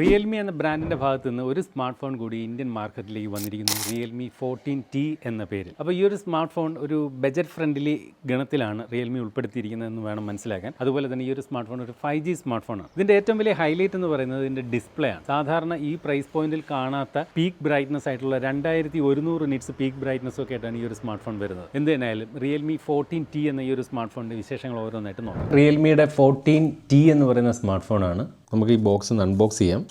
Realme എന്ന ബ്രാൻഡിന്റെ ഭാഗത്ത് നിന്ന് ഒരു സ്മാർട്ട് ഫോൺ കൂടി ഇന്ത്യൻ മാർക്കറ്റിലേക്ക് വന്നിരിക്കുന്നു. റിയൽമി ഫോർട്ടീൻ ടി എന്ന പേരിൽ. അപ്പോൾ ഈ ഒരു സ്മാർട്ട് ഫോൺ ഒരു ബജറ്റ് ഫ്രണ്ട്ലി ഗണത്തിലാണ് റിയൽമി ഉൾപ്പെടുത്തിയിരിക്കുന്നതെന്ന് വേണം മനസ്സിലാക്കാൻ. അതുപോലെ തന്നെ ഈ ഒരു സ്മാർട്ട് ഫോൺ ഒരു ഫൈവ് ജി സ്മാർട്ട് ഫോണാണ് ഇതിന്റെ ഏറ്റവും വലിയ ഹൈലൈറ്റ് എന്ന് പറയുന്നത് ഇതിന്റെ ഡിസ്പ്ലേ ആണ്. സാധാരണ ഈ പ്രൈസ് പോയിന്റിൽ കാണാത്ത പീക്ക് ബ്രൈറ്റ്നസ് ആയിട്ടുള്ള രണ്ടായിരത്തി ഒരുന്നൂറ് നിറ്റ്സ് പീക്ക് ബ്രൈറ്റ്നസ് ഒക്കെ ആയിട്ടാണ് ഈ ഒരു സ്മാർട്ട് ഫോൺ വരുന്നത്. എന്ത് തന്നെയായാലും റിയൽമി ഫോർട്ടീൻ ടി എന്ന ഈ ഒരു സ്മാർട്ട് ഫോണിന്റെ വിശേഷങ്ങൾ ഓരോന്നായിട്ട് നോക്കാം. റിയൽമിയുടെ ഫോർട്ടീൻ ടി എന്ന് പറയുന്ന സ്മാർട്ട് ഫോണാണ് നമുക്ക് ഈ ബോക്സ് അൺബോക്സ് ചെയ്യാം.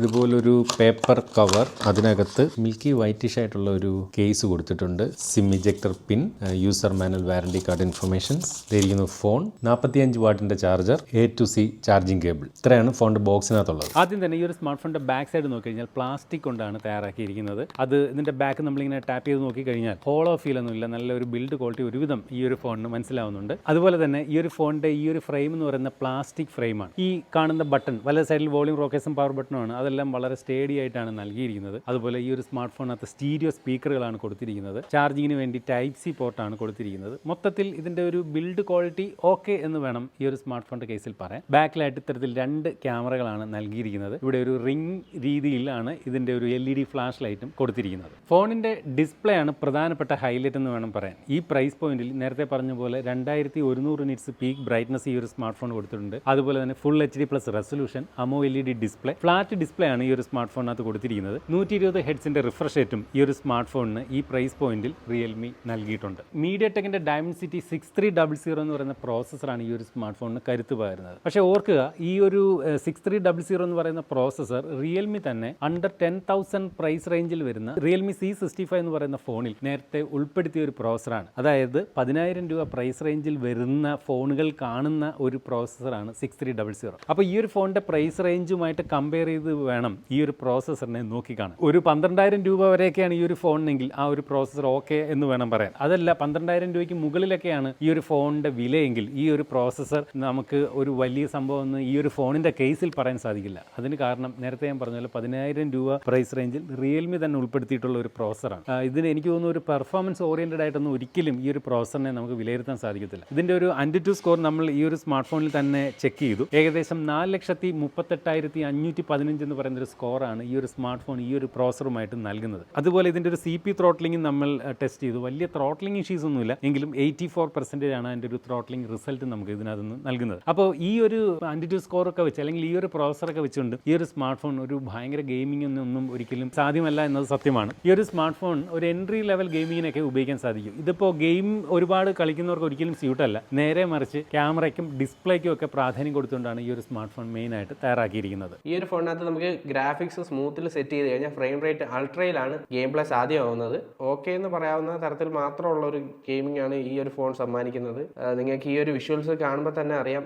ഇതുപോലൊരു പേപ്പർ കവർ അതിനകത്ത് മിൽക്കി വൈറ്റിഷ് ആയിട്ടുള്ള ഒരു കേസ് കൊടുത്തിട്ടുണ്ട്. SIM ejector pin user manual warranty card informations ഇരിക്കുന്നു ഫോൺ നാൽപ്പത്തിയഞ്ച് വാട്ടിന്റെ charger A to C charging cable. ഇത്രയാണ് ഫോണിന്റെ ബോക്സിനകത്തുള്ളത്. ആദ്യം തന്നെ ഈ ഒരു സ്മാർട്ട് ഫോണിന്റെ ബാക്ക് സൈഡ് നോക്കി കഴിഞ്ഞാൽ പ്ലാസ്റ്റിക് കൊണ്ടാണ് തയ്യാറാക്കിയിരിക്കുന്നത്. അത് ഇതിന്റെ ബാക്ക് നമ്മളിങ്ങനെ ടാപ്പ് ചെയ്ത് നോക്കിക്കഴിഞ്ഞാൽ ഹോളോ ഫീൽ ഒന്നുമില്ല. നല്ല ഒരു ബിൽഡ് ക്വാളിറ്റി ഒരുവിധം ഈ ഒരു ഫോണിന് മനസ്സിലാവുന്നുണ്ട്. അതുപോലെ തന്നെ ഈ ഒരു ഫോണിന്റെ ഈ ഒരു ഫ്രെയിം എന്ന് പറയുന്ന പ്ലാസ്റ്റിക് ഫ്രെയിമാണ്. ഈ കാണുന്ന ബട്ടൺ വല സൈഡിൽ വോളിയം റോക്കേസും പവർ ബട്ടണും ബട്ടണുമാണ് അതെല്ലാം വളരെ സ്റ്റേഡി ആയിട്ടാണ് നൽകിയിരിക്കുന്നത്. അതുപോലെ ഈ ഒരു സ്മാർട്ട് ഫോണിനകത്ത് സ്റ്റീരിയോ സ്പീക്കറുകളാണ് കൊടുത്തിരിക്കുന്നത്. ചാർജിങ്ങിന് വേണ്ടി ടൈപ്പ് സി പോർട്ടാണ് കൊടുത്തിരിക്കുന്നത്. മൊത്തത്തിൽ ഇതിന്റെ ഒരു ബിൽഡ് ക്വാളിറ്റി ഓക്കെ എന്ന് വേണം ഈ ഒരു സ്മാർട്ട് ഫോണിന്റെ കേസിൽ പറയാം ബാക്കിലായിട്ട് ഇത്തരത്തിൽ രണ്ട് ക്യാമറകളാണ് നൽകിയിരിക്കുന്നത്. ഇവിടെ ഒരു റിംഗ് രീതിയിലാണ് ഇതിന്റെ ഒരു എൽ ഇ ഡി ഫ്ലാഷ് ലൈറ്റും കൊടുത്തിരിക്കുന്നത്. ഫോണിന്റെ ഡിസ്പ്ലേ ആണ് പ്രധാനപ്പെട്ട ഹൈലൈറ്റ് എന്ന് വേണം പറയാൻ. ഈ പ്രൈസ് പോയിന്റിൽ നേരത്തെ പറഞ്ഞ പോലെ രണ്ടായിരത്തി ഒരുന്നൂറ് നിറ്റ്സ് പീക്ക് ബ്രൈറ്റ്നസ് ഈ ഒരു സ്മാർട്ട് ഫോൺ കൊടുത്തിട്ടുണ്ട്. അതുപോലെ തന്നെ full H D plus resolution AMOLED display flat display ആണ് ഈ ഒരു സ്മാർട്ട് ഫോണിനകത്ത് കൊടുത്തിരിക്കുന്നത്. നൂറ്റി ഇരുപത് ഹെഡ്സിന്റെ റിഫ്രഷ് റേറ്റും ഈ ഒരു സ്മാർട്ട് ഫോണിന് ഈ പ്രൈസ് പോയിന്റിൽ റിയൽമി നൽകിയിട്ടുണ്ട്. Media ടെക്കിന്റെ Dimensity six three double zero എന്ന് പറയുന്ന പ്രോസസ്സറാണ് ഈ ഒരു സ്മാർട്ട് ഫോണിന് കരുത്ത് പകരുന്നത്. പക്ഷേ ഓർക്കുക ഈ ഒരു സിക്സ് ത്രീ ഡബിൾ സീറോ എന്ന് പറയുന്ന പ്രോസസ്സർ റിയൽമി തന്നെ അണ്ടർ ടെൻ തൗസൻഡ് പ്രൈസ് റേഞ്ചിൽ വരുന്ന റിയൽമി സി സിക്സ്റ്റി ഫൈവ് എന്ന് പറയുന്ന ഫോണിൽ നേരത്തെ ഉൾപ്പെടുത്തിയ ഒരു പ്രോസസ്സറാണ് അതായത് പതിനായിരം രൂപ പ്രൈസ് റേഞ്ചിൽ വരുന്ന ഫോണുകൾ കാണുന്ന ഒരു പ്രോസസ്സറാണ് സിക്സ് ത്രീ ഡബിൾ സീറോ അപ്പോൾ ഈ ഒരു ഫോണിന്റെ പ്രൈസ് റേഞ്ചുമായിട്ട് കമ്പയർ ചെയ്ത് വേണം ഈ ഒരു പ്രോസസ്സറിനെ നോക്കിക്കാണാൻ. ഒരു പന്ത്രണ്ടായിരം രൂപ വരെയൊക്കെയാണ് ഈ ഒരു ഫോണിനെങ്കിൽ ആ ഒരു പ്രോസസ്സർ ഓക്കെ എന്ന് വേണം പറയാൻ. അതല്ല പന്ത്രണ്ടായിരം രൂപയ്ക്ക് മുകളിലൊക്കെയാണ് ഈ ഒരു ഫോണിന്റെ വിലയെങ്കിൽ ഈ ഒരു പ്രോസസ്സർ നമുക്ക് ഒരു വലിയ സംഭവം എന്ന് ഈ ഒരു ഫോണിന്റെ കേസിൽ പറയാൻ സാധിക്കില്ല. അതിന് കാരണം നേരത്തെ ഞാൻ പറഞ്ഞ പോലെ പതിനായിരം രൂപ പ്രൈസ് റേഞ്ചിൽ റിയൽമി തന്നെ ഉൾപ്പെടുത്തിയിട്ടുള്ള ഒരു പ്രോസസ്സറാണ്. ഇതിന് എനിക്ക് തോന്നുന്നു ഒരു പെർഫോമൻസ് ഓറിയന്റഡ് ആയിട്ടൊന്നും ഒരിക്കലും ഈ ഒരു പ്രോസസ്സറിനെ നമുക്ക് വിലയിരുത്താൻ സാധിക്കത്തില്ല. ഇതിന്റെ ഒരു അന്റി ടു സ്കോർ നമ്മൾ ഈ ഒരു സ്മാർട്ട് ഫോണിൽ തന്നെ ചെക്ക് ചെയ്തു. ഏകദേശം നാല് ലക്ഷത്തി മുപ്പത്തെട്ടായിരത്തി അഞ്ഞൂറ്റി പതിനഞ്ച് എന്ന് പറയുന്ന ഒരു സ്കോറാണ് ഈ ഒരു സ്മാർട്ട് ഫോൺ ഈ ഒരു പ്രോസറുമായിട്ട് നൽകുന്നത്. അതുപോലെ ഇതിന്റെ ഒരു സി പി ത്രോട്ട്ലിംഗ് നമ്മൾ ടെസ്റ്റ് ചെയ്തു. വലിയ ത്രോട്ട്ലിംഗ് ഇഷ്യൂസ് ഒന്നുമില്ല. എങ്കിലും എയ്റ്റി ഫോർ പെർസെന്റേജ് ആണ് അതിന്റെ ഒരു ത്രോട്ട്ലിംഗ് റിസൾട്ട് നമുക്ക് ഇതിനകത്ത് നിന്ന് നൽകുന്നത്. അപ്പോൾ ഈ ഒരു ആന്റി സ്കോറൊക്കെ വെച്ച് അല്ലെങ്കിൽ ഈ ഒരു പ്രോസറൊക്കെ വെച്ചുകൊണ്ട് ഈ ഒരു സ്മാർട്ട് ഫോൺ ഒരു ഭയങ്കര ഗെയിമിംഗ് ഒന്നും ഒരിക്കലും സാധ്യമല്ല എന്നത് സത്യമാണ്. ഈ ഒരു സ്മാർട്ട് ഫോൺ ഒരു എൻട്രി ലെവൽ ഗെയിമിങ്ങിനൊക്കെ ഉപയോഗിക്കാൻ സാധിക്കും. ഇതിപ്പോൾ ഗെയിം ഒരുപാട് കളിക്കുന്നവർക്ക് ഒരിക്കലും സ്യൂട്ടല്ല നേരെ മറിച്ച് ക്യാമറയ്ക്കും ഡിസ്പ്ലേക്കും ഒക്കെ പ്രാധാന്യം കൊടുത്തുകൊണ്ടാണ് ഈ ഒരു സ്മാർട്ട് ഫോൺ മെയിനായിട്ട് തയ്യാറാക്കിയിരിക്കുന്നത്. ഈ ഒരു ഫോണിനകത്ത് നമുക്ക് ഗ്രാഫിക്സ് സ്മൂത്തിൽ സെറ്റ് ചെയ്ത് കഴിഞ്ഞാൽ ഫ്രെയിം റേറ്റ് അൾട്രയിലാണ് ഗെയിം പ്ലേ സാധ്യമാവുന്നത് ഓക്കെ എന്ന് പറയാവുന്ന തരത്തിൽ മാത്രമുള്ള ഒരു ഗെയിമിംഗ് ആണ് ഈ ഒരു ഫോൺ സമ്മാനിക്കുന്നത്. നിങ്ങൾക്ക് ഈ ഒരു വിഷ്വൽസ് കാണുമ്പോൾ തന്നെ അറിയാം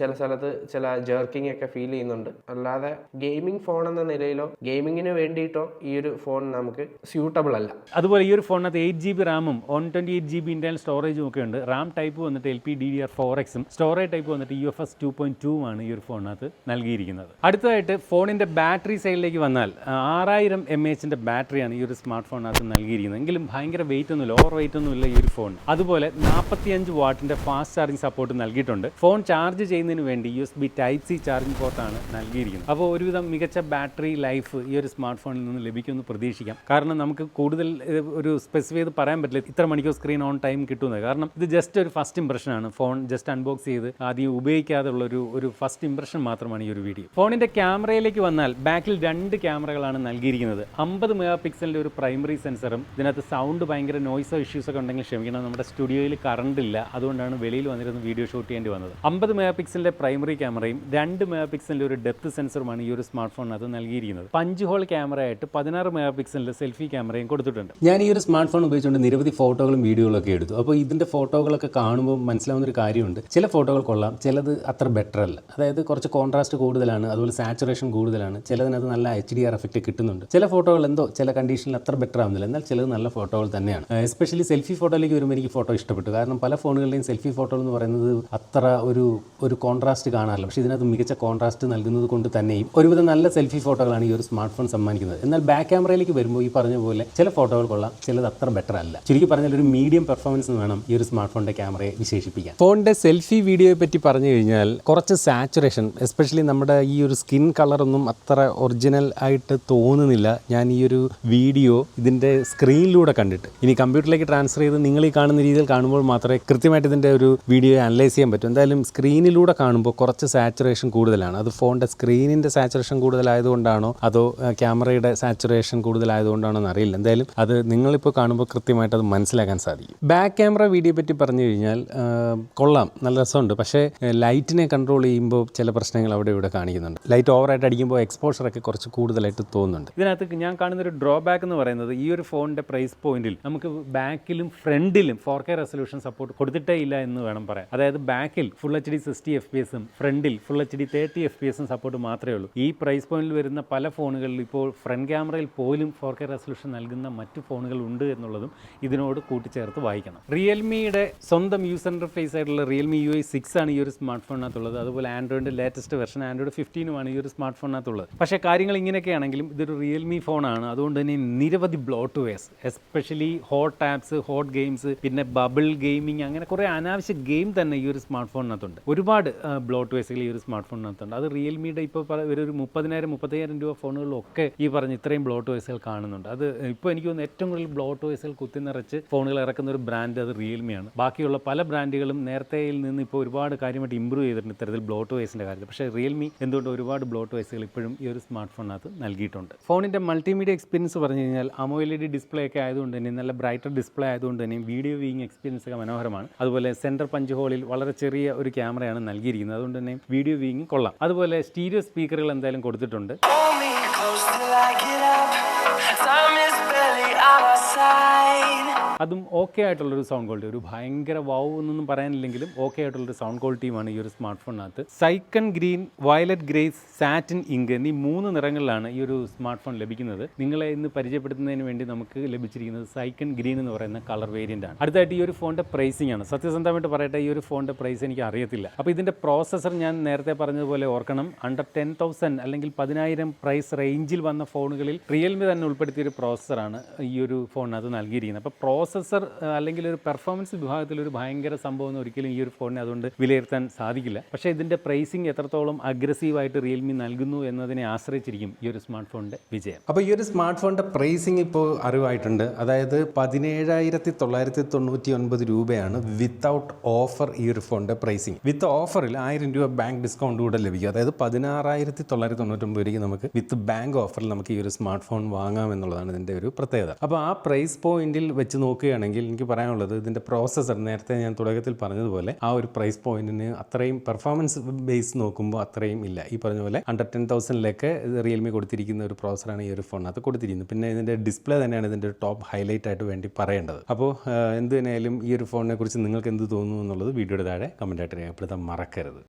ചില സ്ഥലത്ത് ചില ജേർക്കിംഗ് ഒക്കെ ഫീൽ ചെയ്യുന്നുണ്ട്. അല്ലാതെ ഗെയിമിംഗ് ഫോൺ എന്ന നിലയിലോ ഗെയിമിങ്ങിന് വേണ്ടിയിട്ടോ ഈ ഒരു ഫോൺ നമുക്ക് സ്യൂട്ടബിൾ അല്ല. അതുപോലെ ഈ ഒരു ഫോണിനകത്ത് എയ്റ്റ് ജി ബി റാമും one twenty eight G B internal സ്റ്റോറേജും ഒക്കെ ഉണ്ട്. റാം ടൈപ്പ് വന്നിട്ട് L P D D R four എക്സും സ്റ്റോറേജ് ടൈപ്പ് വന്നിട്ട് U F S two point two ആണ് ഈ ഒരു ഫോണിനകത്ത് നൽകിയിരിക്കുന്നത്. അടുത്തതായിട്ട് ഫോണിന്റെ ബാറ്ററി സൈഡിലേക്ക് വന്നാൽ ആറായിരം എം എച്ചിന്റെ ബാറ്ററിയാണ് ഈ ഒരു സ്മാർട്ട് ഫോണിനകത്ത് നൽകിയിരിക്കുന്നത്. എങ്കിലും ഭയങ്കര വെയിറ്റ് ഒന്നും ഓവർ വെയിറ്റ് ഒന്നും ഇല്ല ഈ ഒരു ഫോൺ അതുപോലെ നാൽപ്പത്തിയഞ്ച് വാട്ടിന്റെ ഫാസ്റ്റ് ചാർജിങ് സപ്പോർട്ട് നൽകിയിട്ടുണ്ട്. ഫോൺ ചാർജ് ചെയ്യുന്നതിന് വേണ്ടി U S B type C charging പോർട്ടാണ് നൽകിയിരിക്കുന്നത്. അപ്പോൾ ഒരുവിധം മികച്ച ബാറ്ററി ലൈഫ് ഈ ഒരു സ്മാർട്ട് ഫോണിൽ നിന്ന് ലഭിക്കുമെന്ന് പ്രതീക്ഷിക്കാം. കാരണം നമുക്ക് കൂടുതൽ ഒരു സ്പെസിഫൈ ചെയ്ത് പറയാൻ പറ്റില്ല ഇത്ര മണിക്കൂർ സ്ക്രീൻ ഓൺ ടൈം കിട്ടുന്നത് കാരണം ഇത് ജസ്റ്റ് ഒരു ഫസ്റ്റ് ഇംപ്രഷനാണ് ഫോൺ ജസ്റ്റ് അൺബോക്സ് ചെയ്ത് ആദ്യം ഉപയോഗിക്കാതെ ഉള്ള ഒരു ഒരു ഫസ്റ്റ് ഇംപ്രഷൻ മാത്രമാണ് ഈ ഒരു വീഡിയോ ഫോണിന്റെ ക്യാമറയിലേക്ക് വന്നാൽ ബാക്കിൽ രണ്ട് ക്യാമറകളാണ് നൽകിയിരിക്കുന്നത്. അമ്പത് മെഗാ പിക്സലിന്റെ ഒരു പ്രൈമറി സെൻസറും ഇതിനകത്ത് സൗണ്ട് ഭയങ്കര നോയ്സോ ഇഷ്യൂസ് ഒക്കെ ഉണ്ടെങ്കിൽ ക്ഷമിക്കണം നമ്മുടെ സ്റ്റുഡിയോയിൽ കറണ്ട് ഇല്ല. അതുകൊണ്ടാണ് വെളിയിൽ വന്നിരുന്ന് വീഡിയോ ഷൂട്ട് ചെയ്യേണ്ടി വന്നത്. അമ്പത് മെഗാ പിക്സലിന്റെ പ്രൈമറി ക്യാമറയും രണ്ട് മെഗാ പിക്സലിന്റെ ഒരു ഡെപ്ത് സെൻസറുമാണ് ഈ ഒരു സ്മാർട്ട് ഫോണിനകത്ത് നൽകിയിരിക്കുന്നത്. പഞ്ച് ഹോൾ ക്യാമറ ആയിട്ട് പതിനാറ് മെഗാ പിക്സലിന്റെ സെൽഫി ക്യാമറയും കൊടുത്തിട്ടുണ്ട്. ഞാൻ ഈ ഒരു സ്മാർട്ട് ഫോൺ ഉപയോഗിച്ചുകൊണ്ട് നിരവധി ഫോട്ടോകളും വീഡിയോകളൊക്കെ എടുത്തു. അപ്പോൾ ഇതിന്റെ ഫോട്ടോകളൊക്കെ കാണുമ്പോൾ മനസ്സിലാവുന്ന ഒരു കാര്യമുണ്ട്. ചില ഫോട്ടോകൾ കൊള്ളാം ചിലത് അത്ര ബെറ്റർ അല്ല. അതായത് കുറച്ച് കോൺട്രാസ്റ്റ് കൂടുതലാണ് അതുപോലെ സാച്ചുറേഷൻ കൂടുതലാണ്. ആണ്. ചിലതിനകത്ത് നല്ല എച്ച് ഡി ആർ എഫക്റ്റ് കിട്ടുന്നുണ്ട്. ചില ഫോട്ടോകൾ എന്തോ ചില കണ്ടീഷനിൽ അത്ര ബെറ്റർ ആവുന്നില്ല. എന്നാൽ ചിലത് നല്ല ഫോട്ടോകൾ തന്നെയാണ്. എസ്പെഷ്യലി സെൽഫി ഫോട്ടോയിലേക്ക് വരുമ്പോൾ എനിക്ക് ഫോട്ടോ ഇഷ്ടപ്പെട്ടു. കാരണം പല ഫോണുകളുടെയും സെൽഫി ഫോട്ടോ എന്ന് പറയുന്നത് അത്ര ഒരു ഒരു കോൺട്രാസ്റ്റ് കാണാറില്ല. പക്ഷേ ഇതിനകത്ത് മികച്ച കോൺട്രാസ്റ്റ് നൽകുന്നത് കൊണ്ട് തന്നെയും ഒരുവിധം നല്ല സെൽഫി ഫോട്ടോകളാണ് ഈ ഒരു സ്മാർട്ട് ഫോൺ സമ്മാനിക്കുന്നത്. എന്നാൽ ബാക്ക് ക്യാമറയിലേക്ക് വരുമ്പോൾ ഈ പറഞ്ഞ പോലെ ചില ഫോട്ടോകൾ കൊള്ളാം ചിലത് അത്ര ബെറ്റർ അല്ല. ചുരുക്കി പറഞ്ഞാൽ ഒരു മീഡിയം പെർഫോമൻസ് എന്ന് വേണം ഈ ഒരു സ്മാർട്ട് ഫോണിന്റെ ക്യാമറയെ വിശേഷിപ്പിക്കാം ഫോണിന്റെ സെൽഫി വീഡിയോയെ പറ്റി പറഞ്ഞു കഴിഞ്ഞാൽ കുറച്ച് സാച്ചുറേഷൻ എസ്പെഷ്യലി നമ്മുടെ ഈ ഒരു സ്കിൻ കളറൊന്നും അത്ര ഒറിജിനൽ ആയിട്ട് തോന്നുന്നില്ല. ഞാൻ ഈ ഒരു വീഡിയോ ഇതിന്റെ സ്ക്രീനിലൂടെ കണ്ടിട്ട്. ഇനി കമ്പ്യൂട്ടറിലേക്ക് ട്രാൻസ്ഫർ ചെയ്ത് നിങ്ങൾ ഈ കാണുന്ന രീതിയിൽ കാണുമ്പോൾ മാത്രമേ കൃത്യമായിട്ട് ഇതിന്റെ ഒരു വീഡിയോ അനലൈസ് ചെയ്യാൻ പറ്റൂ. എന്തായാലും സ്ക്രീനിലൂടെ കാണുമ്പോൾ കുറച്ച് സാച്ചുറേഷൻ കൂടുതലാണ്. അത് ഫോണിന്റെ സ്ക്രീനിന്റെ സാച്ചുറേഷൻ കൂടുതലായതുകൊണ്ടാണോ അതോ ക്യാമറയുടെ സാച്ചുറേഷൻ കൂടുതലായതുകൊണ്ടാണോ എന്നറിയില്ല. എന്തായാലും അത് നിങ്ങളിപ്പോൾ കാണുമ്പോൾ കൃത്യമായിട്ട് അത് മനസ്സിലാക്കാൻ സാധിക്കും. ബാക്ക് ക്യാമറ വീഡിയോ പറ്റി പറഞ്ഞു കഴിഞ്ഞാൽ കൊള്ളാം. നല്ല രസമുണ്ട്. പക്ഷേ ലൈറ്റിനെ കൺട്രോൾ ചെയ്യുമ്പോൾ ചില പ്രശ്നങ്ങൾ അവിടെ ഇവിടെ കാണിക്കുന്നുണ്ട്. ലൈറ്റ് ഓവറായിട്ട് അടിക്കുമ്പോൾ എക്സ്പോഷറൊക്കെ കുറച്ച് കൂടുതലായിട്ട് തോന്നുന്നുണ്ട്. ഇതിനകത്ത് ഞാൻ കാണുന്ന ഒരു ഡ്രോബാക്ക് എന്ന് പറയുന്നത് ഈ ഒരു ഫോണിന്റെ പ്രൈസ് പോയിന്റിൽ നമുക്ക് ബാക്കിലും ഫ്രണ്ടിലും ഫോർ കെ റെസൊല്യൂഷൻ സപ്പോർട്ട് കൊടുത്തിട്ടേ ഇല്ല എന്ന് വേണം പറയാം അതായത് ബാക്കിൽ full H D sixty F P എസും ഫ്രണ്ടിൽ full H D thirty F P എസും സപ്പോർട്ട് മാത്രമേ ഉള്ളൂ. ഈ പ്രൈസ് പോയിന്റിൽ വരുന്ന പല ഫോണുകളിൽ ഇപ്പോൾ ഫ്രണ്ട് ക്യാമറയിൽ പോലും ഫോർ കെ റെസൊല്യൂഷൻ നൽകുന്ന മറ്റ് ഫോണുകൾ ഉണ്ട് എന്നുള്ളതും ഇതിനോട് കൂട്ടിച്ചേർത്ത് വായിക്കണം. റിയൽമിയുടെ സ്വന്തം യൂസർ ഇന്റർഫേസ് ആയിട്ടുള്ള റിയൽമി യു ഐ സിക്സ് ആണ് ഈ ഒരു സ്മാർട്ട് ഫോണിനകത്തുള്ളത് അതുപോലെ ആൻഡ്രോയിഡിന്റെ ലേറ്റസ്റ്റ് വെർഷൻ ആൻഡ്രോയിഡ് ഫിഫ്റ്റീനുമാണ് ഈ ഒരു സ്മാർട്ട് ഫോണിനകത്തുള്ളത് പക്ഷേ കാര്യങ്ങൾ ഇങ്ങനെയൊക്കെയാണെങ്കിലും ഇതൊരു റിയൽമി ഫോണാണ് അതുകൊണ്ട് തന്നെ നിരവധി bloatwares especially hot apps hot games പിന്നെ ബബിൾ ഗെയിമിംഗ് അങ്ങനെ കുറേ അനാവശ്യ ഗെയിം തന്നെ ഈ ഒരു സ്മാർട്ട് ഫോണിനകത്തുണ്ട് ഒരുപാട് ബ്ലോട്ട് വേസുകൾ ഈ ഒരു സ്മാർട്ട് ഫോണിനകത്തുണ്ട് അത് റിയൽമിയുടെ ഇപ്പോൾ ഒരു മുപ്പതിനായിരം മുപ്പത്തയ്യായിരം രൂപ ഫോണുകളിലൊക്കെ ഈ പറഞ്ഞ ഇത്രയും ബ്ലോട്ട് വേസുകൾ കാണുന്നുണ്ട്. അത് ഇപ്പോൾ എനിക്ക് തോന്നുന്നു ഏറ്റവും കൂടുതൽ ബ്ലോട്ട് വേസുകൾ കുത്തി നിറച്ച് ഫോണുകൾ ഇറക്കുന്ന ഒരു ബ്രാൻഡ് അത് റിയൽമിയാണ് ബാക്കിയുള്ള പല ബ്രാൻഡുകളും നേരത്തെയിൽ നിന്ന് ഇപ്പോൾ ഒരുപാട് കാര്യമായിട്ട് ഇമ്പ്രൂവ് ചെയ്തിട്ടുണ്ട് ഇത്തരത്തിൽ ബ്ലോട്ട് വേസിന്റെ കാര്യത്തിൽ. പക്ഷേ റിയൽമി എന്തുകൊണ്ട് ഒരുപാട് ബ്ലോട്ട് വേസുകൾ ഇപ്പോഴും ഈ ഒരു സ്മാർട്ട് ഫോണിനകത്ത് നൽകിയിട്ടുണ്ട്. ഫോണിന്റെ മൾട്ടിമീഡിയ എക്സ്പീരിയൻസ് പറഞ്ഞു കഴിഞ്ഞാൽ AMOLED display ഒക്കെ ആയതുകൊണ്ട് തന്നെ നല്ല ബ്രൈറ്റർ ഡിസ്പ്ലേ ആയതുകൊണ്ട് തന്നെ വീഡിയോ വ്യൂയിങ് എക്സ്പീരിയൻസ് ഒക്കെ മനോഹരമാണ്. അതുപോലെ സെന്റർ പഞ്ച് ഹോളിൽ വളരെ ചെറിയ ഒരു ക്യാമറയാണ് നൽകിയിരിക്കുന്നത്. അതുകൊണ്ട് തന്നെ വീഡിയോ വ്യൂയിങ് കൊള്ളാം. അതുപോലെ സ്റ്റീരിയോ സ്പീക്കറുകൾ എന്തായാലും കൊടുത്തിട്ടുണ്ട്. Time is barely on our side. അതും ഓക്കെ ആയിട്ടുള്ളൊരു സൗണ്ട് ക്വാളിറ്റി ഒരു ഭയങ്കര വാവ് എന്നൊന്നും പറയാനില്ലെങ്കിലും ഓക്കെ ആയിട്ടുള്ളൊരു സൗണ്ട് ക്വാളിറ്റിയുമാണ് ഈ ഒരു സ്മാർട്ട് ഫോണിനകത്ത് cyan green violet grace satin ink എന്നീ മൂന്ന് നിറങ്ങളിലാണ് ഈ ഒരു സ്മാർട്ട് ഫോൺ ലഭിക്കുന്നത്. നിങ്ങളെ ഇന്ന് പരിചയപ്പെടുത്തുന്നതിന് വേണ്ടി നമുക്ക് ലഭിച്ചിരിക്കുന്നത് സൈക്കൺ ഗ്രീൻ എന്ന് പറയുന്ന കളർ വേരിയന്റ് ആണ്. അടുത്തായിട്ട് ഈ ഒരു ഫോണിന്റെ പ്രൈസിംഗ് ആണ്. സത്യസന്ധമായിട്ട് പറയട്ടെ ഈ ഒരു ഫോണിന്റെ പ്രൈസ് എനിക്ക് അറിയത്തില്ല. അപ്പോൾ ഇതിന്റെ പ്രോസസ്സർ ഞാൻ നേരത്തെ പറഞ്ഞതുപോലെ ഓർക്കണം അണ്ടർ ടെൻ തൗസൻഡ് അല്ലെങ്കിൽ പതിനായിരം പ്രൈസ് റേഞ്ചിൽ വന്ന ഫോണുകളിൽ റിയൽമി തന്നെ ഉൾപ്പെടുത്തിയ ഒരു പ്രോസസ്സറാണ് ഈ ഒരു ഫോണിനകത്ത് നൽകിയിരിക്കുന്നത്. അപ്പോൾ പ്രോസസ്സർ അല്ലെങ്കിൽ ഒരു പെർഫോമൻസ് വിഭാഗത്തിൽ ഒരു ഭയങ്കര സംഭവം എന്ന് ഒരിക്കലും ഈ ഒരു ഫോണിനെ അതുകൊണ്ട് വിലയിരുത്താൻ സാധിക്കില്ല. പക്ഷേ ഇതിന്റെ പ്രൈസിങ് എത്രത്തോളം അഗ്രസീവായിട്ട് റിയൽമി നൽകുന്നു എന്നതിനെ ആശ്രയിച്ചിരിക്കും ഈ ഒരു സ്മാർട്ട് ഫോണിന്റെ വിജയം. അപ്പോൾ ഈ ഒരു സ്മാർട്ട് ഫോണിന്റെ പ്രൈസിങ് ഇപ്പോൾ അറിവായിട്ടുണ്ട്. അതായത് പതിനേഴായിരത്തി തൊള്ളായിരത്തി തൊണ്ണൂറ്റി ഒൻപത് രൂപയാണ് വിത്തൗട്ട് ഓഫർ ഈ ഒരു ഫോണിന്റെ പ്രൈസിങ് വിത്ത് ഓഫറിൽ ആയിരം രൂപ ബാങ്ക് ഡിസ്കൗണ്ട് കൂടെ ലഭിക്കും. അതായത് പതിനാറായിരത്തി തൊള്ളായിരത്തി തൊണ്ണൂറ്റൊമ്പത് രൂപയ്ക്ക് നമുക്ക് വിത്ത് ബാങ്ക് ഓഫറിൽ നമുക്ക് ഈ ഒരു സ്മാർട്ട് ഫോൺ വാങ്ങാം എന്നുള്ളതാണ് ഇതിന്റെ ഒരു പ്രത്യേകത. അപ്പോൾ ആ പ്രൈസ് പോയിന്റിൽ വെച്ച് നോക്കുകയാണെങ്കിൽ എനിക്ക് പറയാനുള്ളത് ഇതിന്റെ പ്രോസസ്സർ നേരത്തെ ഞാൻ തുടക്കത്തിൽ പറഞ്ഞതുപോലെ ആ ഒരു പ്രൈസ് പോയിന്റിന് അത്രയും പെർഫോമൻസ് ബേസ് നോക്കുമ്പോൾ അത്രയും ഇല്ല. ഈ പറഞ്ഞ പോലെ അണ്ടർ ടെൻ തൗസൻഡിലൊക്കെ റിയൽമി കൊടുത്തിരിക്കുന്ന ഒരു പ്രോസറാണ് ഈ ഒരു ഫോണിനകത്ത് കൊടുത്തിരിക്കുന്നത്. പിന്നെ ഇതിന്റെ ഡിസ്പ്ലേ തന്നെയാണ് ഇതിന്റെ ടോപ്പ് ഹൈലൈറ്റ് ആയിട്ട് വേണ്ടി പറയേണ്ടത്. അപ്പോൾ എന്ത് തന്നെയായാലും ഈ ഒരു ഫോണിനെ കുറിച്ച് നിങ്ങൾക്ക് എന്ത് തോന്നുന്നു എന്നുള്ളത് വീഡിയോയുടെ താഴെ കമന്റായിട്ട് രേഖപ്പെടുത്താൻ മറക്കരുത്.